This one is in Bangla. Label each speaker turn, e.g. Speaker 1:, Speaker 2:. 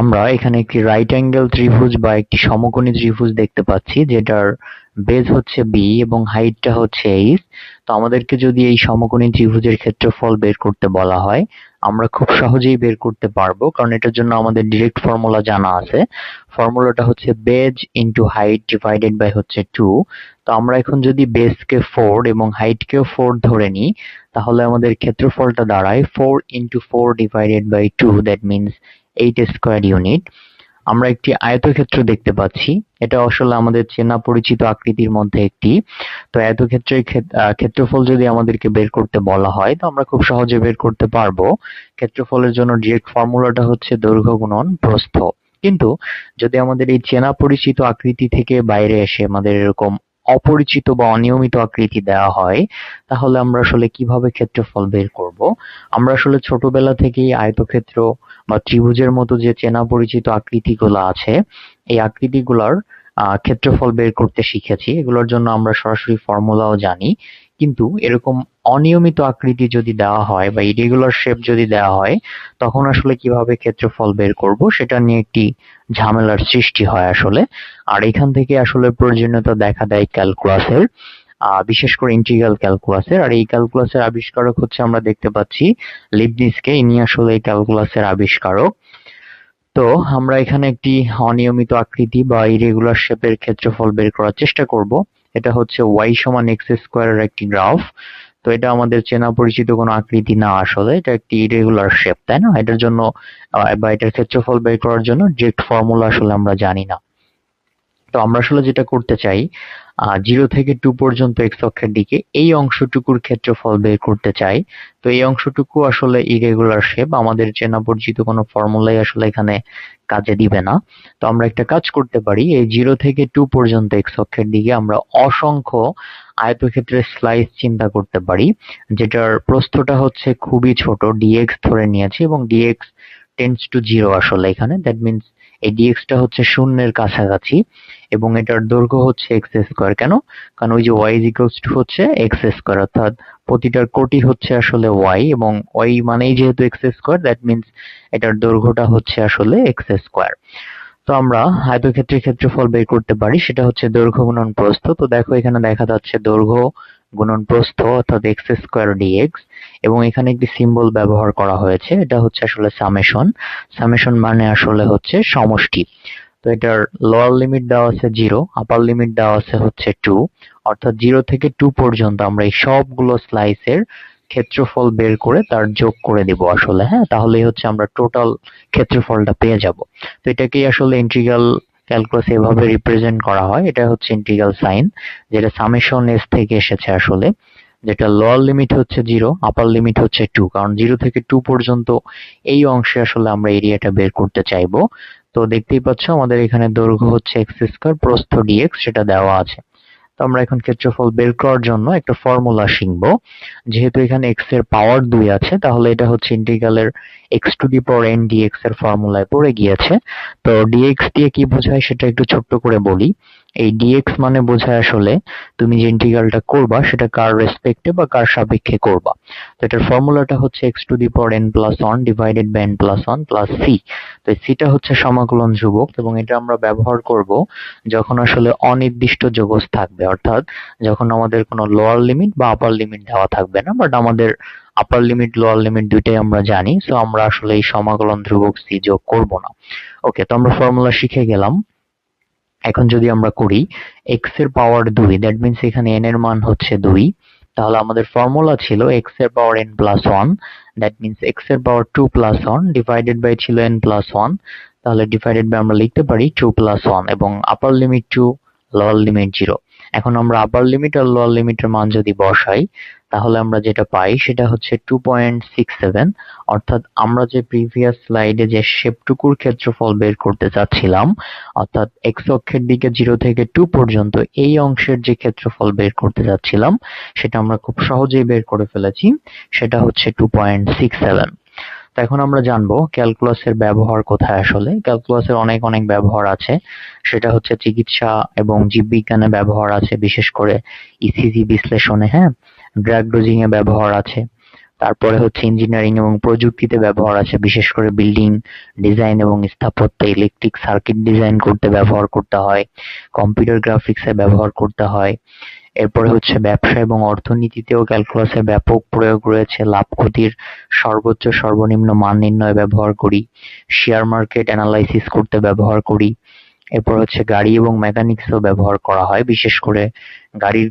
Speaker 1: আমরা এখানে একটি রাইট অ্যাঙ্গেল ত্রিভুজ বা একটি সমকোণী ত্রিভুজ দেখতে পাচ্ছি, যেটার বেজ হচ্ছে বি এবং হাইটটা হচ্ছে এইচ তো আমাদেরকে যদি এই সমকোণী ত্রিভুজের ক্ষেত্রফল বের করতে বলা হয়, আমরা খুব সহজেই বের করতে পারব, কারণ এটার জন্য আমাদের ডিরেক্ট ফর্মুলা জানা আছে। ফর্মুলাটা হচ্ছে base into height divided by হচ্ছে টু তো আমরা এখন যদি বেসকে ফোর এবং হাইটকেও ফোর ধরে নিই, তাহলে আমাদের ক্ষেত্রফলটা দাঁড়ায় four into four divided by two that means eight square unit আমরা একটি আয়তক্ষেত্র দেখতে পাচ্ছি। এটা আসলে আমাদের চেনা পরিচিত আকৃতির মধ্যে একটি। তো আয়তক্ষেত্রের ক্ষেত্রফল যদি আমাদেরকে বের করতে বলা হয়, তো আমরা খুব সহজে বের করতে পারব। ক্ষেত্রফলের জন্য ডিরেক্ট ফর্মুলাটা হচ্ছে দৈর্ঘ্য গুণন প্রস্থ। কিন্তু যদি আমাদের এই চেনা পরিচিত আকৃতি থেকে বাইরে এসে আমাদের এরকম অপরিচিত বা অনিয়মিত আকৃতি দেওয়া হয়, তাহলে আমরা আসলে কীভাবে ক্ষেত্রফল বের করব? আমরা আসলে ছোটবেলা থেকেই আয়তক্ষেত্র বা ত্রিভুজের মতো যে চেনা পরিচিত আকৃতিগুলো আছে, এই আকৃতিগুলোর ক্ষেত্রফল বের করতে শিখেছি। এগুলোর জন্য আমরা সরাসরি ফর্মুলাও জানি। কিন্তু এরকম অনিয়মিত আকৃতি যদি দেওয়া হয় বা ইরেগুলার শেপ যদি দেওয়া হয়, তখন আসলে কীভাবে ক্ষেত্রফল বের করব সেটা নিয়ে একটি ঝামেলার সৃষ্টি হয় আসলে। আর এখান থেকে আসলে প্রয়োজনীয়তা দেখা দেয় ক্যালকুলাসের বিশেষ করে ইন্টিগ্রাল ক্যালকুলাসের আর এই ক্যালকুলাসের আবিষ্কারক হচ্ছে আমরা দেখতে পাচ্ছি লিবনিসকে ইনি আসলে এই ক্যালকুলাসের আবিষ্কারক। তো আমরা এখানে একটি অনিয়মিত আকৃতি বা ইরেগুলার শেপের ক্ষেত্রফল বের করার চেষ্টা করব। এটা হচ্ছে y সমান এক্স স্কোয়ারের একটি গ্রাফ তো এটা আমাদের চেনা পরিচিত কোনো আকৃতি না আসলে, এটা একটি ইরেগুলার শেপ তাই না? এটার জন্য বা এটার ক্ষেত্রফল বের করার জন্য ডিরেক্ট ফর্মুলা আসলে আমরা জানি না। তো আমরা আসলে যেটা করতে চাই জিরো থেকে টু পর্যন্ত এক্স অক্ষের দিকে এই অংশটুকুর ক্ষেত্রফল বের করতে চাই। তো এই অংশটুকু আসলে ইরেগুলার শেপ আমাদের চেনা পরিচিত কোনো ফর্মুলাই আসলে এখানে কাজে দিবে না। তো আমরা একটা কাজ করতে পারি, এই জিরো থেকে টু পর্যন্ত এক্স অক্ষের দিকে আমরা অসংখ্য আয়তক্ষেত্রের স্লাইস চিন্তা করতে পারি, যেটার প্রস্থটা হচ্ছে খুবই ছোট ডিএক্স ধরে নিয়েছি এবং ডিএক্স টেন্স টু জিরো আসলে এখানে। দ্যাট মিনস এই ডিএক্সটা হচ্ছে শূন্যের কাছাকাছি এবং এটার দৈর্ঘ্য হচ্ছে এক্স স্কোয়ার কেন? কারণ ওই যে ওয়াই ইকুয়ালস টু হচ্ছে এক্স স্কোয়ার অর্থাৎ প্রতিটার কোটি হচ্ছে আসলে ওয়াই এবং ওয়াই মানেই যেহেতু এক্স স্কোয়ার দ্যাট মিনস এটার দৈর্ঘ্যটা হচ্ছে আসলে এক্স স্কোয়ার তো আমরা আয়তক্ষেত্রের ক্ষেত্রফল বের করতে পারি, সেটা হচ্ছে দৈর্ঘ্য গুণন প্রস্থ। তো দেখো এখানে দেখা যাচ্ছে দৈর্ঘ্য গুণন প্রস্থ অর্থাৎ এক্স স্কোয়ার ডিএক্স এবং এখানে একটি সিম্বল ব্যবহার করা হয়েছে, এটা হচ্ছে আসলে সামেশন। সামেশন মানে আসলে হচ্ছে সমষ্টি। তো এটার লোয়ার লিমিট দেওয়া আছে জিরো আপার লিমিট দেওয়া আছে হচ্ছে টু অর্থাৎ জিরো থেকে টু পর্যন্ত আমরা এই সবগুলো স্লাইসের ক্ষেত্রফল বের করে তার যোগ করে দেব আসলে হ্যাঁ? তাহলেই হচ্ছে আমরা টোটাল ক্ষেত্রফলটা পেয়ে যাব। তো এটাকেই আসলে ইন্টিগ্রাল ক্যালকুলাস এভাবে রিপ্রেজেন্ট করা হয়, এটা হচ্ছে ইন্টিগ্রাল সাইন যেটা সামেশন এস থেকে এসেছে আসলে, যেটা লোয়ার লিমিট হচ্ছে জিরো আপার লিমিট হচ্ছে টু কারণ জিরো থেকে টু পর্যন্ত এই অংশে আসলে আমরা এরিয়াটা বের করতে চাইব। তো দেখতেই পাচ্ছ আমাদের এখানে দৈর্ঘ্য হচ্ছে এক্স স্কোয়ার প্রস্থ ডিএক্স সেটা দেওয়া আছে। তো আমরা এখন ক্ষেত্রফল বের করার জন্য একটা ফর্মুলা শিখব। যেহেতু এখানে x এর পাওয়ার দুই আছে, তাহলে এটা হচ্ছে ইন্টিগ্রালের x to the power N DX এর ফর্মুলায় পড়ে গিয়েছে। তো ডিএক্স দিয়ে কি বোঝায় সেটা একটু ছোট্ট করে বলি। এই ডিএক্স মানে বোঝায় আসলে তুমি যে ইন্টিগ্রালটা করবা, সেটা কার রেসপেক্টে বা কার সাপেক্ষে করবা। তো এটার ফর্মুলাটা হচ্ছে X to the power N plus one divided by N plus one C তো সিটা হচ্ছে সমাকলন ধ্রুবক, এবং এটা আমরা ব্যবহার করব যখন আসলে অনির্দিষ্ট যোগজ থাকবে। অর্থাৎ যখন আমাদের কোনো লোয়ার লিমিট বা আপার লিমিট দেওয়া থাকবে না বাট আমাদের আপার লিমিট লোয়ার লিমিট দুইটাই আমরা জানি সো আমরা আসলে এই সমাকলন ধ্রুবক সি যোগ করব না। ওকে তো আমরা ফর্মুলা শিখে গেলাম। এখন যদি আমরা করি, x এর পাওয়ার দুই দ্যাট মিন্স এখানে n এর মান হচ্ছে দুই। তাহলে আমাদের ফর্মুলা ছিল x এর power n plus one that means x এর power two plus one divided by ছিল n প্লাস ওয়ান তাহলে ডিভাইডেড বাই আমরা লিখতে পারি টু প্লাস ওয়ান এবং upper limit two lower limit zero এখন আমরা আপার লিমিট আর লোয়ার লিমিটের মান যদি বসাই, তাহলে আমরা যেটা পাই সেটা হচ্ছে টু পয়েন্ট সিক্স সেভেন অর্থাৎ আমরা যে প্রিভিয়াস স্লাইডে যে শেপটুকুর ক্ষেত্রফল বের করতে চাচ্ছিলাম, অর্থাৎ এক্স অক্ষের দিকে জিরো থেকে টু পর্যন্ত এই অংশের যে ক্ষেত্রফল বের করতে যাচ্ছিলাম সেটা আমরা খুব সহজেই বের করে ফেলেছি, সেটা হচ্ছে টু পয়েন্ট সিক্স সেভেন তো এখন আমরা জানব ক্যালকুলাসের ব্যবহার কোথায় আসলে। ক্যালকুলাসের অনেক অনেক ব্যবহার আছে। সেটা হচ্ছে চিকিৎসা এবং জীববিজ্ঞানে ব্যবহার আছে, বিশেষ করে ইসিজি বিশ্লেষণে হ্যাঁ? ড্রাগ ডোজিং এ ব্যবহার আছে। তারপরে হচ্ছে ইঞ্জিনিয়ারিং এবং প্রযুক্তিতে ব্যবহার আছে, বিশেষ করে বিল্ডিং ডিজাইন এবং স্থাপত্য ইলেকট্রিক সার্কিট ডিজাইন করতে ব্যবহার করতে হয় কম্পিউটার গ্রাফিক্সে ব্যবহার করতে হয়। এরপরে হচ্ছে ব্যবসা এবং অর্থনীতিতেও ক্যালকুলাসের ব্যাপক প্রয়োগ রয়েছে, লাভ ক্ষতির সর্বোচ্চ সর্বনিম্ন মান নির্ণয় ব্যবহার করি শেয়ার মার্কেট অ্যানালাইসিস করতে ব্যবহার করি। এরপর হচ্ছে গাড়ি এবং মেকানিক্সেও ব্যবহার করা হয়, বিশেষ করে গাড়ির